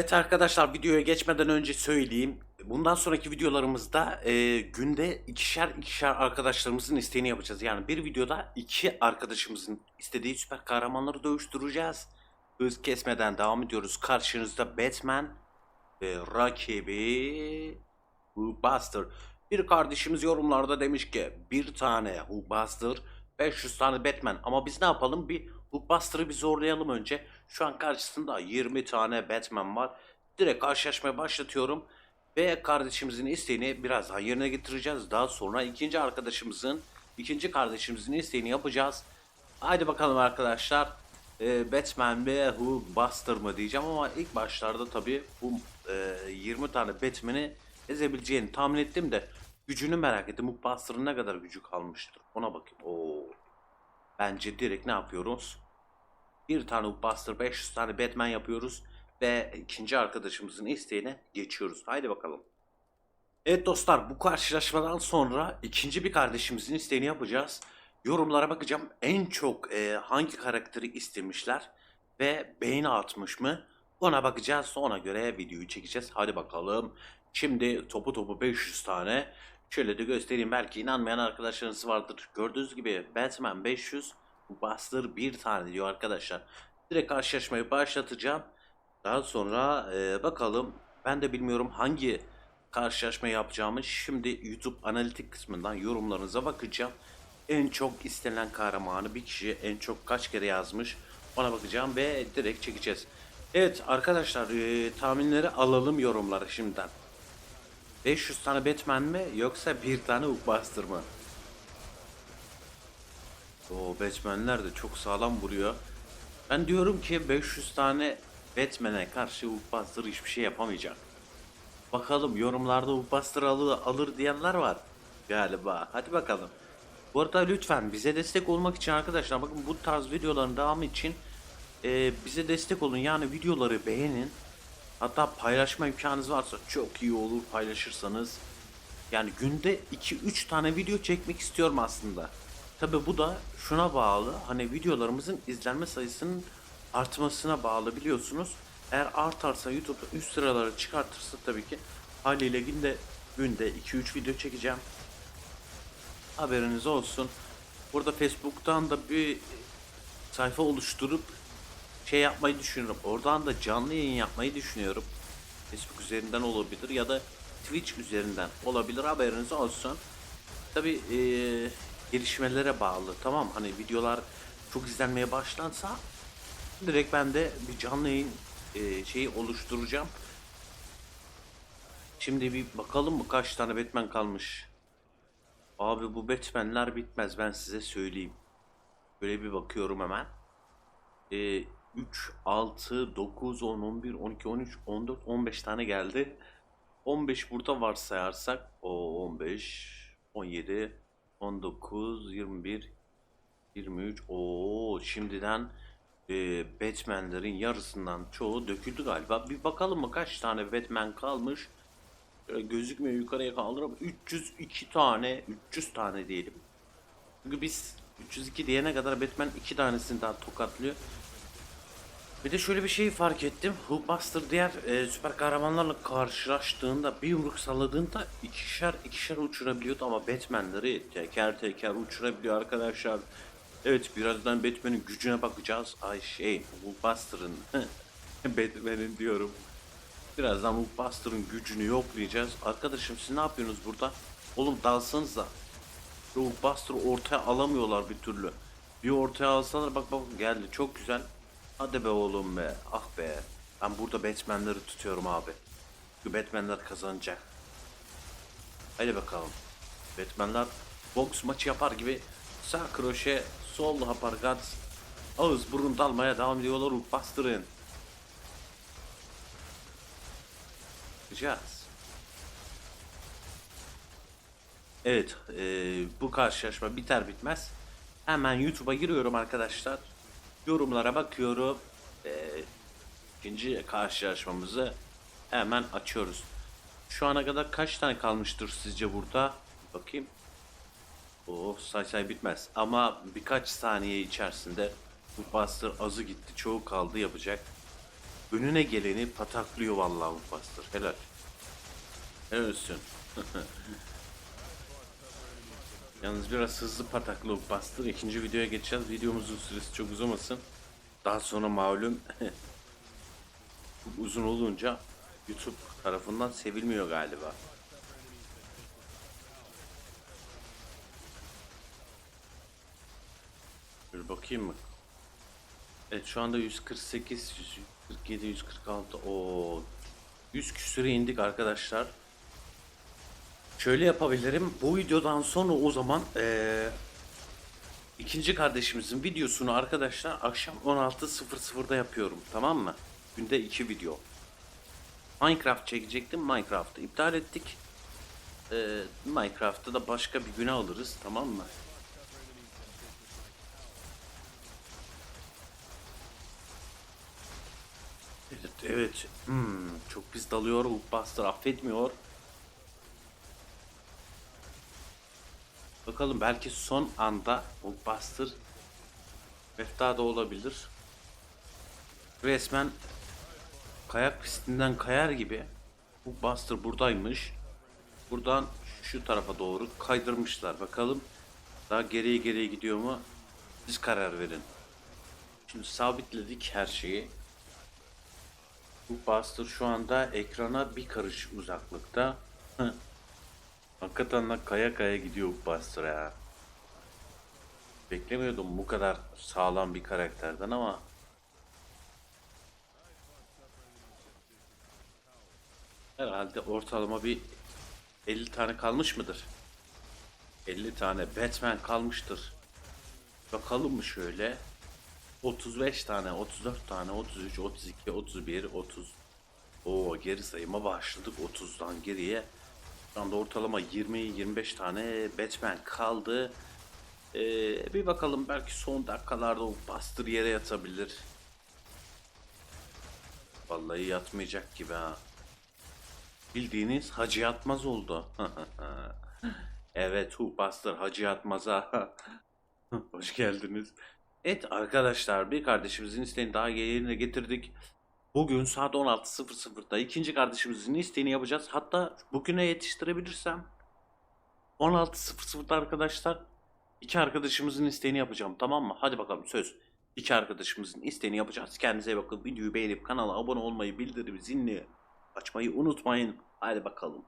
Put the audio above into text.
Evet arkadaşlar videoya geçmeden önce söyleyeyim. Bundan sonraki videolarımızda e, günde ikişer ikişer arkadaşlarımızın isteğini yapacağız. Yani bir videoda iki arkadaşımızın istediği süper kahramanları dövüştüreceğiz. Hız kesmeden devam ediyoruz. Karşınızda Batman ve rakibi Hulkbuster. Bir kardeşimiz yorumlarda demiş ki bir tane Hulkbuster 500 tane Batman ama biz ne yapalım bir Hulkbuster'ı bir zorlayalım önce. Şu an karşısında 20 tane Batman var. Direkt karşılaşmaya başlatıyorum. Ve kardeşimizin isteğini birazdan yerine getireceğiz. Daha sonra ikinci arkadaşımızın, ikinci kardeşimizin isteğini yapacağız. Haydi bakalım arkadaşlar. Ee, Batman ve Hulkbuster mı diyeceğim ama ilk başlarda tabii bu e, 20 tane Batman'i ezebileceğini tahmin ettim de gücünü merak ettim. Hulkbuster'ın ne kadar gücü kalmıştır ona bakayım. Oo. Bence direkt ne yapıyoruz? Bir tane Hulkbuster 500 tane Batman yapıyoruz ve ikinci arkadaşımızın isteğine geçiyoruz. Haydi bakalım. Evet dostlar bu karşılaşmadan sonra ikinci bir kardeşimizin isteğini yapacağız. Yorumlara bakacağım en çok e, hangi karakteri istemişler ve beğeni atmış mı ona bakacağız. Ona göre videoyu çekeceğiz. Hadi bakalım. Şimdi topu topu 500 tane. Şöyle de göstereyim belki inanmayan arkadaşlarınız vardır. Gördüğünüz gibi Batman 500 Buster bir tane diyor arkadaşlar. Direkt karşılaşmayı başlatacağım. Daha sonra e, bakalım ben de bilmiyorum hangi karşılaşma yapacağımı. Şimdi YouTube analitik kısmından yorumlarınıza bakacağım. En çok istenilen kahramanı bir kişi en çok kaç kere yazmış ona bakacağım ve direkt çekeceğiz. Evet arkadaşlar e, tahminleri alalım yorumlara şimdiden. 500 tane Batman mi yoksa bir tane Hulkbuster mı? O Batman'ler de çok sağlam vuruyor. Ben diyorum ki 500 tane Batman'e karşı Hulkbuster hiçbir şey yapamayacak. Bakalım yorumlarda Hulkbuster alır, alır diyenler var galiba. Hadi bakalım. Bu arada lütfen bize destek olmak için arkadaşlar bakın bu tarz videoların devamı için e, bize destek olun. Yani videoları beğenin. Hatta paylaşma imkanınız varsa çok iyi olur paylaşırsanız. Yani günde 2-3 tane video çekmek istiyorum aslında. Tabi bu da şuna bağlı. Hani videolarımızın izlenme sayısının artmasına bağlı biliyorsunuz. Eğer artarsa YouTube üst sıraları çıkartırsa tabii ki haliyle günde günde 2-3 video çekeceğim. Haberiniz olsun. Burada Facebook'tan da bir sayfa oluşturup şey yapmayı düşünüyorum. Oradan da canlı yayın yapmayı düşünüyorum. Facebook üzerinden olabilir ya da Twitch üzerinden olabilir haberiniz olsun. Tabi eee gelişmelere bağlı tamam hani videolar çok izlenmeye başlansa direkt ben de bir canlı yayın eee, şeyi oluşturacağım. Şimdi bir bakalım mı kaç tane Batman kalmış. Abi bu Batman'ler bitmez ben size söyleyeyim. Böyle bir bakıyorum hemen. Ee, 3, 6, 9, 10, 11, 12, 13, 14, 15 tane geldi. 15 burada varsayarsak o 15, 17, 19, 21, 23. Oo şimdiden e, Batman'lerin yarısından çoğu döküldü galiba. Bir bakalım mı kaç tane Batman kalmış. Şöyle gözükmüyor yukarıya kaldırıp 302 tane, 300 tane diyelim. Çünkü biz 302 diyene kadar Batman 2 tanesini daha tokatlıyor. Bir de şöyle bir şey fark ettim. Hulkbuster diğer e, süper kahramanlarla karşılaştığında bir yumruk salladığında ikişer ikişer uçurabiliyordu ama Batman'leri teker teker uçurabiliyor arkadaşlar. Evet birazdan Batman'in gücüne bakacağız. Ay şey Hulkbuster'ın Batman'in diyorum. Birazdan Hulkbuster'ın gücünü yoklayacağız. Arkadaşım siz ne yapıyorsunuz burada? Oğlum dalsanıza. Hulkbuster'ı ortaya alamıyorlar bir türlü. Bir ortaya alsalar bak bak geldi çok güzel. Hadi be oğlum be. Ah be. Ben burada Batman'leri tutuyorum abi. Çünkü Batman'ler kazanacak. Hadi bakalım. Batman'ler boks maçı yapar gibi sağ kroşe, sol aparkat, ağız burun dalmaya devam ediyorlar Hulkbuster'ın. Bakacağız. Evet, e, bu karşılaşma biter bitmez hemen YouTube'a giriyorum arkadaşlar. Yorumlara bakıyorum. E, ikinci karşılaşmamızı hemen açıyoruz. Şu ana kadar kaç tane kalmıştır sizce burada? Bakayım. Oh say say bitmez. Ama birkaç saniye içerisinde bu bastır azı gitti. Çoğu kaldı yapacak. önüne geleni pataklıyor vallahi bu bastır. Helal. Helal olsun. Yalnız biraz hızlı pataklı bastır. İkinci videoya geçeceğiz. Videomuzun süresi çok uzamasın. Daha sonra malum uzun olunca YouTube tarafından sevilmiyor galiba. Bir bakayım mı? Evet şu anda 148, 147, 146 o 100 küsüre indik arkadaşlar. Şöyle yapabilirim. Bu videodan sonra o zaman eee, ikinci kardeşimizin videosunu arkadaşlar akşam 16.00'da yapıyorum. Tamam mı? Günde iki video. Minecraft çekecektim. Minecraft'ı iptal ettik. Eee Minecraft'ı da başka bir güne alırız. Tamam mı? Evet, evet. Hmm, çok pis dalıyor. Hulkbuster affetmiyor. Bakalım belki son anda Hulkbuster mefta da olabilir. Resmen kayak pistinden kayar gibi Hulkbuster buradaymış. Buradan şu tarafa doğru kaydırmışlar. Bakalım daha geriye geriye gidiyor mu? Siz karar verin. Şimdi sabitledik her şeyi. Bu Buster şu anda ekrana bir karış uzaklıkta. Hakikaten de kaya kaya gidiyor bu Buster ya. Beklemiyordum bu kadar sağlam bir karakterden ama herhalde ortalama bir 50 tane kalmış mıdır? 50 tane Batman kalmıştır. Bakalım mı şöyle? 35 tane, 34 tane, 33, 32, 31, 30. Oo geri sayıma başladık 30'dan geriye. Şu anda ortalama 20-25 tane Batman kaldı. Ee, bir bakalım belki son dakikalarda o bastır yere yatabilir. Vallahi yatmayacak gibi ha. Bildiğiniz Hacı Yatmaz oldu. evet Hulkbuster Hacı Yatmaz'a. Hoş geldiniz. Evet arkadaşlar bir kardeşimizin isteğini daha yerine getirdik. Bugün saat 16.00'da ikinci kardeşimizin isteğini yapacağız. Hatta bugüne yetiştirebilirsem 16.00'da arkadaşlar iki arkadaşımızın isteğini yapacağım tamam mı? Hadi bakalım söz. İki arkadaşımızın isteğini yapacağız. Kendinize bakın. Videoyu beğenip kanala abone olmayı, bildirim zilini açmayı unutmayın. Hadi bakalım.